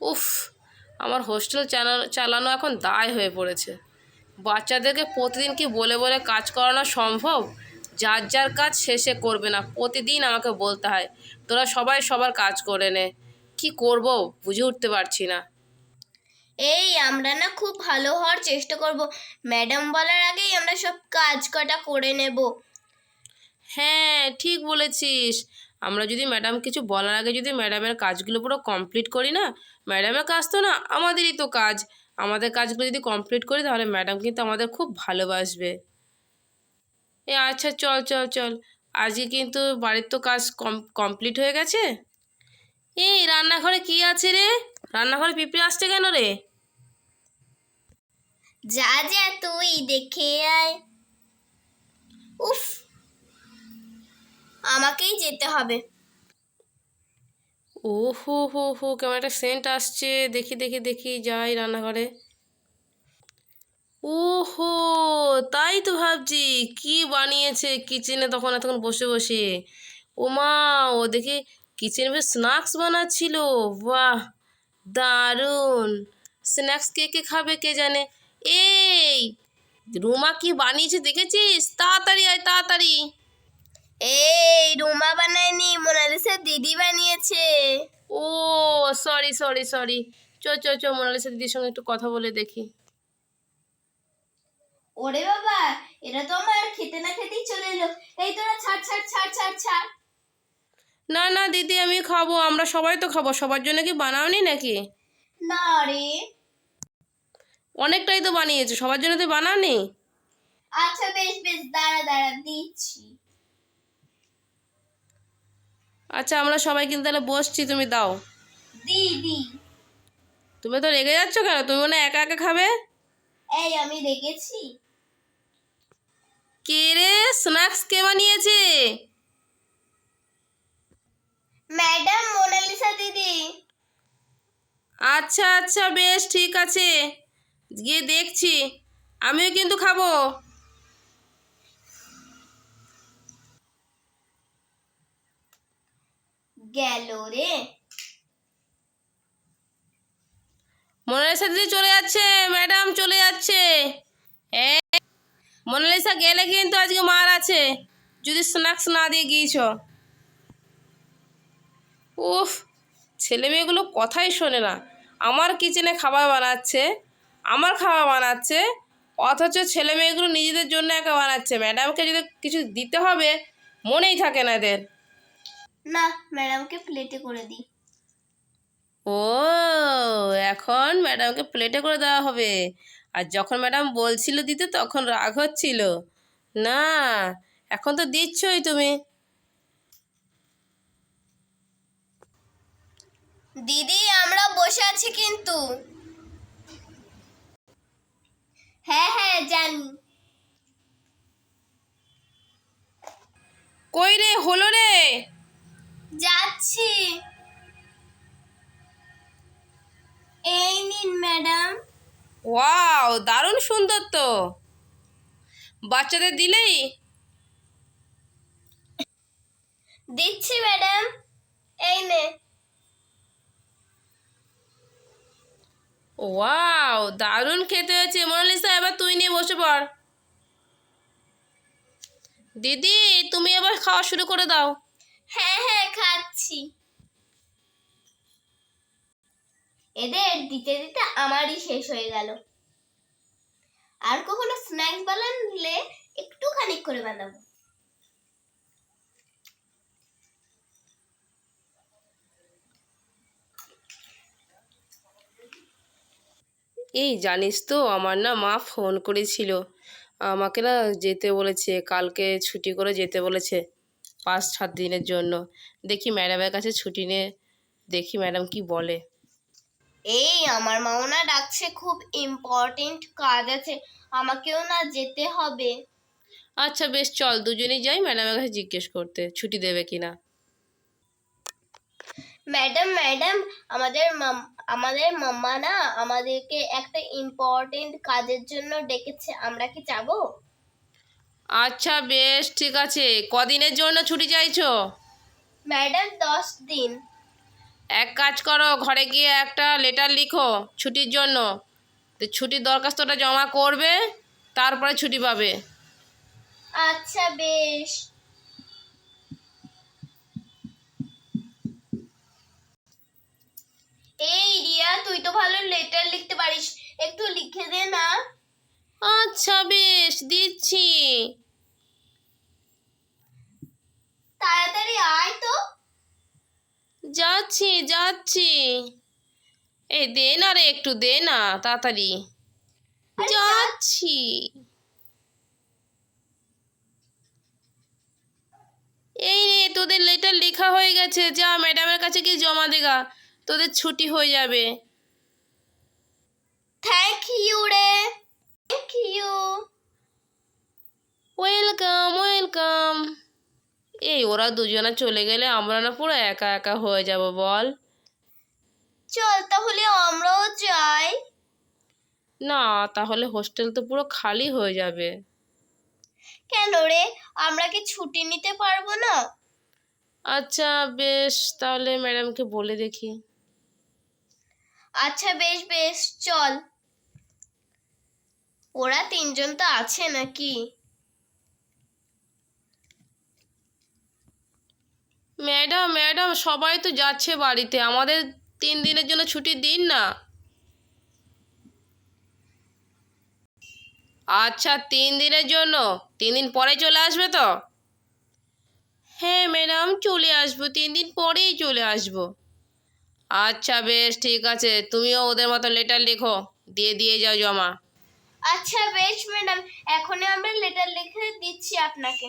উফ আমার হোস্টেল চালানো চালানো এখন দায় হয়ে পড়েছে। বাচ্চাদেরকে প্রতিদিন কি বলে বলে কাজ করানো সম্ভব? যার যার কাজ শেষে করবে না প্রতিদিন আমাকে বলতে হয় তোরা সবাই সবার কাজ করে নে। কি করব বুঝে উঠতে পারছি না। এই আমরা না খুব ভালো হওয়ার চেষ্টা করব। ম্যাডাম বলার আগেই আমরা সব কাজ কটা করে নেব। হ্যাঁ ঠিক বলেছিস। আমরা যদি ম্যাডাম কিছু বলার আগে যদি ম্যাডামের কাজগুলো পুরো কমপ্লিট করি না, ম্যাডামের কাজ তো না, আমাদেরই তো কাজ। আমাদের কাজগুলো যদি কমপ্লিট করি তাহলে ম্যাডাম কিন্তু আমাদের খুব ভালোবাসবে। এ আচ্ছা চল চল চল। আজকে কিন্তু বাড়ির তো কাজ কম কমপ্লিট হয়ে গেছে? এই রান্নাঘরে কি আছে রে? রান্নাঘরে পিঁপড়ে আসছে কেন রে? যা যা তুই দেখে আয় উফ আমাকেই যেতে হবে। ও হো হো হো কেমন একটা সেন্ট আসছে। দেখি দেখি দেখি, যাই রান্নাঘরে। ও হো তাই তো ভাবছি, কি বানিয়েছে কিচেনে তখন এতক্ষণ বসে বসে। ও মা, ও দেখি কিচেনে বেশ স্ন্যাক্স বানাচ্ছিল। বাহ, দারুণ। স্ন্যাক্স কে কে খাবে কে জানে। এই, রুমা কি বানিয়েছে দেখেছিস? তাড়াতাড়ি আয়, তাড়াতাড়ি। এই রুমা বানায়নি মোনালিসা দিদি বানিয়েছে। ও সরি সরি সরি চো চ চ মোনালিসা দিদির সঙ্গে একটু কথা বলে দেখি। ওরে বাবা এরা তো আমার খেতে না খেতেই চলে এলো। এই তোরা ছাড় ছাড় ছাড় ছাড় ছাড়। না না দিদি আমি খাব আমরা সবাই তো খাব। সবার জন্য কি বানাওনি নাকি? না রে। অনেকটাই তো বানিয়েছো সবার জন্য তো বানাওনি? আচ্ছা বেশ বেশ দাঁড়া দাঁড়া দিচ্ছি। আচ্ছা আমরা সবাই কিন্তু তাহলে বসছি তুমি দাও। দি দি তুমি তো রেগে যাচ্ছ কেন? তুমি মনে একা একা খাবে? এই আমি রেখেছি কে রে? স্ন্যাক্স কে বানিয়েছে? ম্যাডাম মোনালিসা দিদি। আচ্ছা আচ্ছা বেশ ঠিক আছে। গিয়ে দেখছি। আমিও কিন্তু খাব। গেল রে। মোনালিসা দিদি চলে যাচ্ছে, ম্যাডাম চলে যাচ্ছে। মোনালিসা গেলে কিন্তু আজকে মার আছে। যদি স্ন্যাক্স না দিয়ে গিয়েছ। উফ, ছেলে মেয়েগুলো কথাই শোনে না। আমার কিচেনে খাবার বানাচ্ছে, আমার খাবার বানাচ্ছে, অথচ ছেলে মেয়েগুলো নিজেদের জন্য একা বানাচ্ছে। ম্যাডামকে যদি কিছু দিতে হবে, মনেই থাকে না এদের। না ম্যাডামকে প্লেটে করে দিই। ও এখন ম্যাডামকে প্লেটে করে দেওয়া হবে। আর যখন ম্যাডাম বলছিল দিতে তখন রাগ হচ্ছিল। না এখন তো দিচ্ছই তুমি। দিদি আমরা বসে আছি কিন্তু। হ্যাঁ হ্যাঁ জানি। কই রে হলো রে? যাচ্ছি। এই নিন ম্যাডাম। ওয়াও দারুণ সুন্দর তো। বাচ্চাদের দিলেই? দিচ্ছি ম্যাডাম। এই নে। ওয়াও দারুণ খেতে হয়েছে। মোনালিসা এবার তুই নিয়ে বসে পড়। দিদি তুমি এবার খাওয়া শুরু করে দাও। হ্যাঁ হ্যাঁ এদের দিতে দিতে আমারই শেষ হয়ে গেল। আর কখনো স্ন্যাক্স বানালে করে বানাবো। এই জানিস তো, আমার না মা ফোন করেছিল। আমাকে না যেতে বলেছে, কালকে ছুটি করে যেতে বলেছে। পাঁচ সাত দিনের জন্য। দেখি ম্যাডামের কাছে ছুটি নিয়ে দেখি ম্যাডাম কি বলে। এই আমার মাও না ডাকছে খুব ইম্পর্টেন্ট কাজ আছে আমাকেও না যেতে হবে। আচ্ছা বেশ চল দুজনেই যাই ম্যাডামের কাছে জিজ্ঞেস করতে ছুটি দেবে কি না ম্যাডাম ম্যাডাম আমাদের মাম- আমাদের মাম্মা না আমাদেরকে একটা ইম্পর্টেন্ট কাজের জন্য ডেকেছে আমরা কি যাব? আচ্ছা বেশ ঠিক আছে। কদিনের জন্য ছুটি চাইছো? ম্যাডাম দশ দিন। এক কাজ করো ঘরে গিয়ে একটা লেটার লিখো ছুটির জন্য। তো ছুটির দরখাস্তটা জমা করবে তারপরে ছুটি পাবে। আচ্ছা বেশ। এই রিয়া তুই তো ভালো লেটার লিখতে পারিস। একটু লিখে দে না। আচ্ছা বেশ দিচ্ছি তাড়াতাড়ি আয় তো যাচ্ছি যাচ্ছি। এই দে না রে একটু দে না তাড়াতাড়ি। যাচ্ছি। এই রে তোদের লেটার লেখা হয়ে গেছে যা ম্যাডামের কাছে গিয়ে জমা দেগা তোদের ছুটি হয়ে যাবে। থ্যাংক ইউ রে। থ্যাংক ইউ ওয়েলকাম ওয়েলকাম এই ওরা দুজনে চলে গেলে আমরা না পুরো একা একা হয়ে যাব বল। চল তাহলে আমরাও যাই। না তাহলে হোস্টেল তো পুরো খালি হয়ে যাবে। কেন রে? আমরা কি ছুটি নিতে পারব না? আচ্ছা বেশ তাহলে ম্যাডামকে বলে দেখি। আচ্ছা বেশ বেশ চল। ওরা তিনজন তো আছে নাকি? ম্যাডাম ম্যাডাম, সবাই তো যাচ্ছে বাড়িতে। আমাদের তিন দিনের জন্য ছুটি দিন না। আচ্ছা তিন দিনের জন্য? তিন দিন পরে চলে আসবে তো? হ্যাঁ ম্যাডাম, চলে আসব। তিন দিন পরেই চলে আসব। আচ্ছা বেশ, ঠিক আছে। তুমিও ওদের মতো লেটার লেখো। দিয়ে দিয়ে যাও জমা। আচ্ছা বেশ, ম্যাডাম। এখনই আমরা লেটার লিখে দিচ্ছি আপনাকে।